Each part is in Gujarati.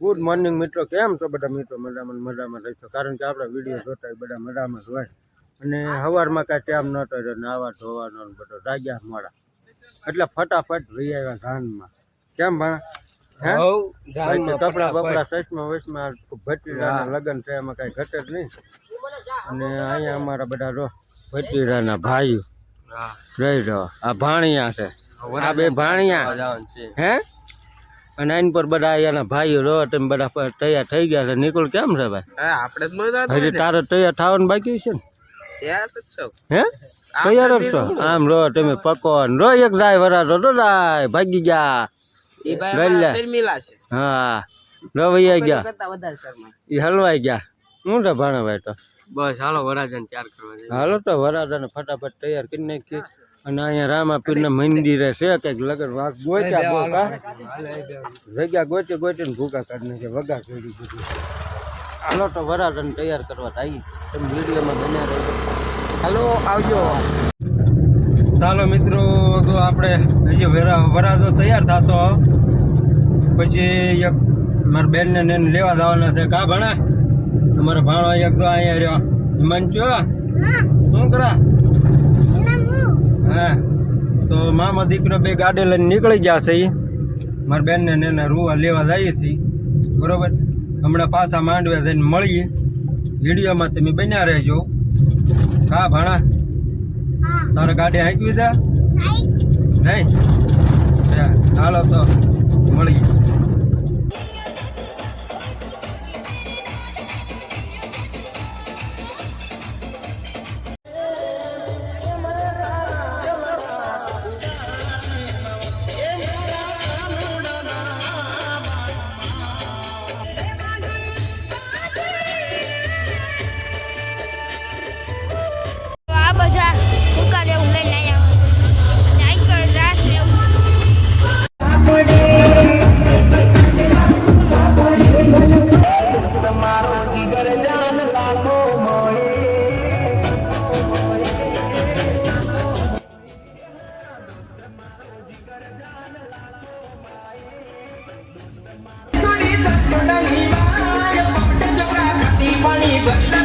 ગુડ મોર્નિંગ મિત્રો કેમ છો બધા મિત્રો? મજામાં મજામાં રહીશો? કારણ કે આપણા વીડિયો જોતા હોય બધા મજામાં જ હોય. અને સવારમાં કાંઈ ટાઈમ નહોતો રહ્યો નાવા ધોવાનો બધો જાગ્યા મોડા એટલે ફટાફટ લઈ આવ્યા ધાનમાં. કેમ ભણા? કપડા બપડા સચમાં વચમાં ભત્રીજાના લગ્ન છે એમાં કાંઈ ઘટે જ નહીં. અને અહીંયા અમારા બધા જો ભત્રીજાના ભાઈઓ. રહી રહ્યો આ ભાણિયા છે. આ બે ભાણિયા. હે? અને આની પર બધા અહીંયાના ભાઈઓ રહો તમે બધા તૈયાર થઈ ગયા છે. નિકુલ કેમ છે ભાઈ? આપણે હજી તારે તૈયાર થવાનું બાકી છે ને? હે? તૈયાર જ છો? આમ રહો તમે પકો રહો એક જાય વરાજો તો જાય ભાગી ગયા. હા. રહો. ભાઈ રવૈયા ગયા. એ હલવાઈ ગયા. શું છે ભાણાભાઈ તો? બસ હાલો વરાજન તૈયાર કરવા હાલો તો વરાજન ફટાફટ તૈયાર કરી નાખીએ. અને અહીંયા રામાપીરના મંદિરે છે કંઈક લગન વાઘ ગોચ્યા બોકા જગ્યા ગોચી ગોચીને ભૂકા કાઢને નાખે વગા કરી દીધી. હાલો તો વરાટન તૈયાર કરવા થાય તમે વિડીયોમાં બન્યા રહી હાલો આવજો. ચાલો મિત્રો તો આપણે હજી વેરા વરાજો તૈયાર થતો. પછી એક મારા બેનને ને એને લેવા જવાના છે. કા ભણે? અમારો ભાણો એક તો અહીંયા રહ્યો. હિમાંચુ શું કરા? હા. તો મામા દીકરો બે ગાડી લઈને નીકળી ગયા છે. મારા બેનને ને એને રૂવા લેવા જઈએ છીએ. બરોબર? હમણાં પાછા માંડવે જઈને મળીએ. વિડીયોમાં તમે બન્યા રહેજો. હા ભાણા? તારે ગાડી હાંકવી જા નહીં. હાલો તો મળીએ. Let's go.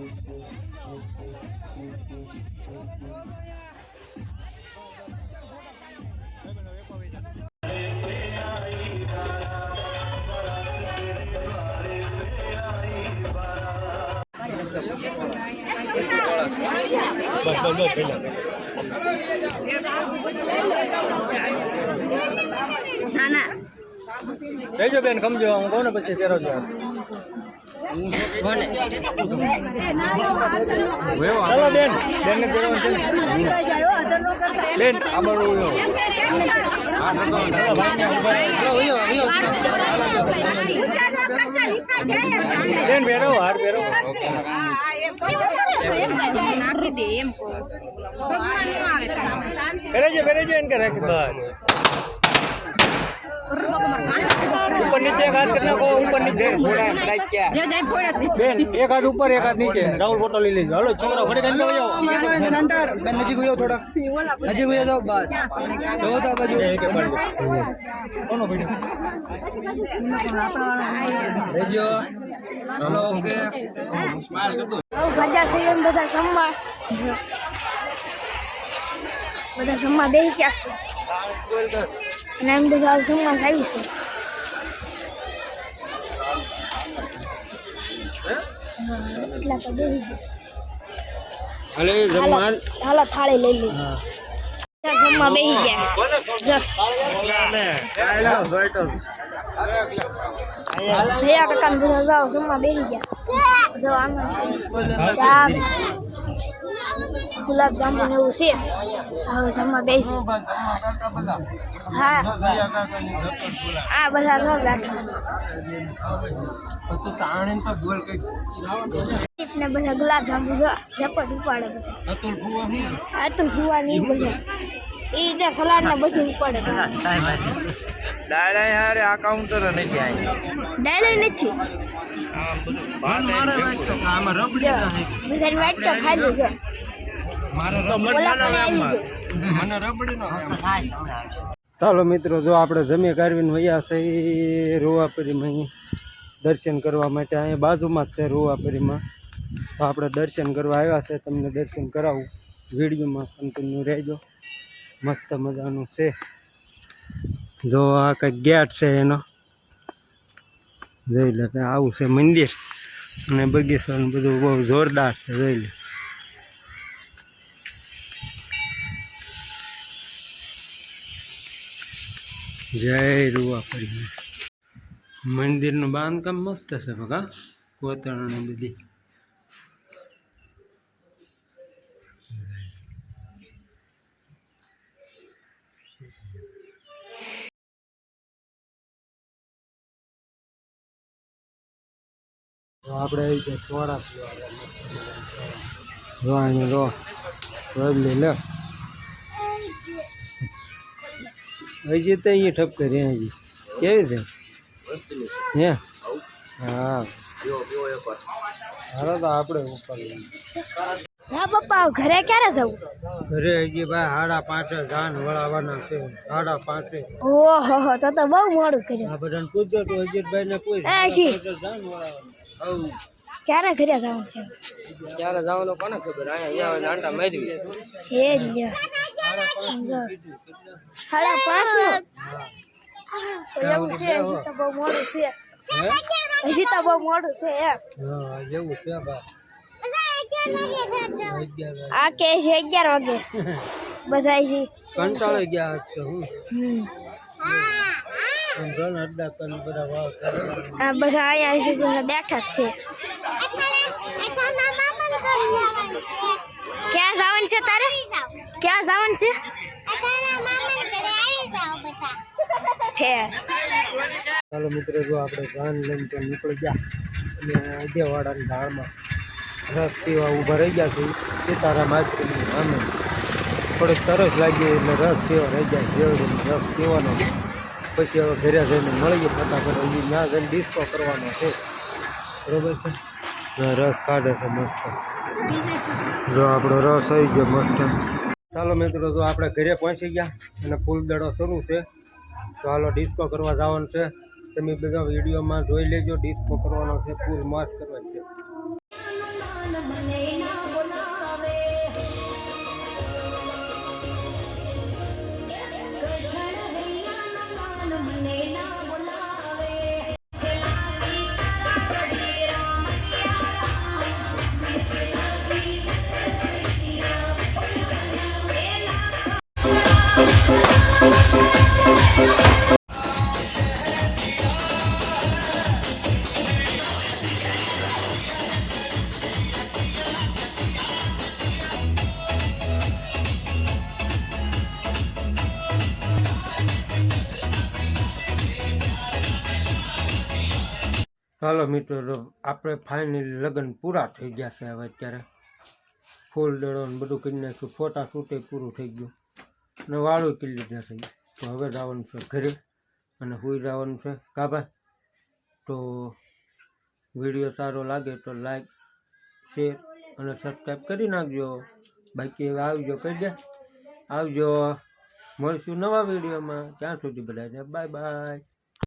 Vâng. Nana. Đấy cho bên không giường, có nó bị xịt ra rồi. છે બેન. આ બાજુ ઉયો. બેન બેરો હાર બેરો નાખી દે એમ ભગવાન આવે ફેરવજો ફેરવજો એને કરે બસ ઉપર નીચે એક હાથ કરી નાખો ઉપર નીચે. બેન એક હાથ ઉપર એક હાથ નીચે. રાહુલ ફોટો લઈ લેજો. હાલો છોકરા ઘરે કઈ જાઓ બેન નજીક ગયો થોડા નજીક ગયો જાઓ બસ. જો તો આ બાજુ. કોનો પડ્યો? રેજો હલો ઓકે. બધા સૈયદ બધા જમવા બધા જમવા બેસી ગયા છે. અને એમ બધા જમવા આવી છે. એટલા તો બેસી હાલે હાલો. હાલો થાળી લઈ લઈ બધા જમવા બેસી ગયા. જો. સયા કાકા બધા જાઓ જમવા બેસી ગયા. જો આંગણ છે શાક ગુલાબ જાંબુ ને એવું છે. હવે જમવા બેસી. હા. આ બધા જો રાખે. ને બધા ગુલાબ જાંબુ જો ઝપટ ઉપાડે બધા. આ તો ફુવા નહીં બધા. એ રીતે સલાડ ને બધું ઉપાડે દાડા યાર આ કાઉન્ટર નથી આઈ ડાયલો નથી. ચાલો મિત્રો જો આપણે જમી કાઢવીને વયા છે એ રોવાપરીમાં અહીં દર્શન કરવા માટે. અહીંયા બાજુમાં જ છે રોવાપરીમાં. તો આપણે દર્શન કરવા આવ્યા છે તમને દર્શન કરાવું. વિડીયોમાં કન્ટિન્યુ રહેજો. મસ્ત મજાનું છે. જો આ કંઈક ગેટ છે એનો. જોઈ લે ત્યાં આવું છે મંદિર. અને બગીચો ને બધું બહુ જોરદાર છે, જોઈ લે. જય રૂવાપરી. મંદિરનું બાંધકામ મસ્ત છે બકા કોતરણ ને બધી. તો આપણે આવી ગયા સોડા પીવા રો અહીંયા રો રોડલી લે. હજી તો અહીંયા ઠપ કરી હજી. કેવી છે? હે? હા. હાલો તો આપણે ઉપર. હા પપ્પા ઘરે ક્યારે જવું? ઘરે હજી ભાઈ સાડા પાંચે જાન વળાવવાના છે. સાડા પાંચે. ઓહો તો તો બહુ મોડું કર્યું. આ બધાને પૂછજો તો અજીતભાઈ ને પૂછ જાન વળાવવાના. ક્યારે ઘરે જવાનું છે? ક્યારે જવાનું કોને ખબર? અહીંયા અહીંયા આંટા મારી હે લ્યો. સાડા પાંચ એવું છે હજી તો બહુ મોડું છે. હજી તો બહુ મોડું છે એમ. એવું છે આ કે છે અગિયાર વાગે. બધા છે કંટાળી ગયા આજ તો હું આ બધા અહીંયા છે બેઠા જ છે. ક્યાં જવાનું છે તારે? ક્યાં જવાનું છે? ચાલો મિત્રો, જો આપણે જાન લઈને તો નીકળી ગયા. અને અધેવાડાની ઢાળમાં રસ પીવા ઊભા રહી ગયા છે સીતારામ આઈસ્ક્રીમની સામે થોડીક તરસ લાગી એટલે રસ પીવા રહી ગયા શેરડીનો રસ પીવાનો પછી હવે ઘરે જઈને મળીએ ફટાફટ, હજી ત્યાં જઈને ડિસ્કો કરવાનો છે. બરોબર છે? રસ કાઢે છે મસ્ત. જો આપણો રસ આવી ગયો મસ્ત. ચાલો મિત્રો, તો આપણે ઘરે પહોંચી ગયા અને ફૂલ દડો શરૂ છે. તો હાલો ડિસ્કો કરવા જવાનું છે. તમે બધા વિડીયોમાં જોઈ લેજો ડિસ્કો કરવાનો છે ફૂલ માસ્ક કરવાની છે. ನಮ್ಮ ಮನೆ ચાલો મિત્રો, તો આપણે ફાઇનલી લગ્ન પૂરા થઈ ગયા છે હવે અત્યારે. ફૂલ દડો ને બધું કરી નાખ્યું. ફોટા શૂટે પૂરું થઈ ગયું. અને વાળું કરી લીધા છે. તો હવે જવાનું છે ઘરે. અને સુઈ જવાનું છે. કાબા તો વીડિયો સારો લાગે તો લાઈક શેર અને સબસ્ક્રાઈબ કરી નાખજો. બાકી હવે આવજો, કહી દે. આવજો. મળશું નવા વિડીયોમાં ત્યાં સુધી બધાને. Bye bye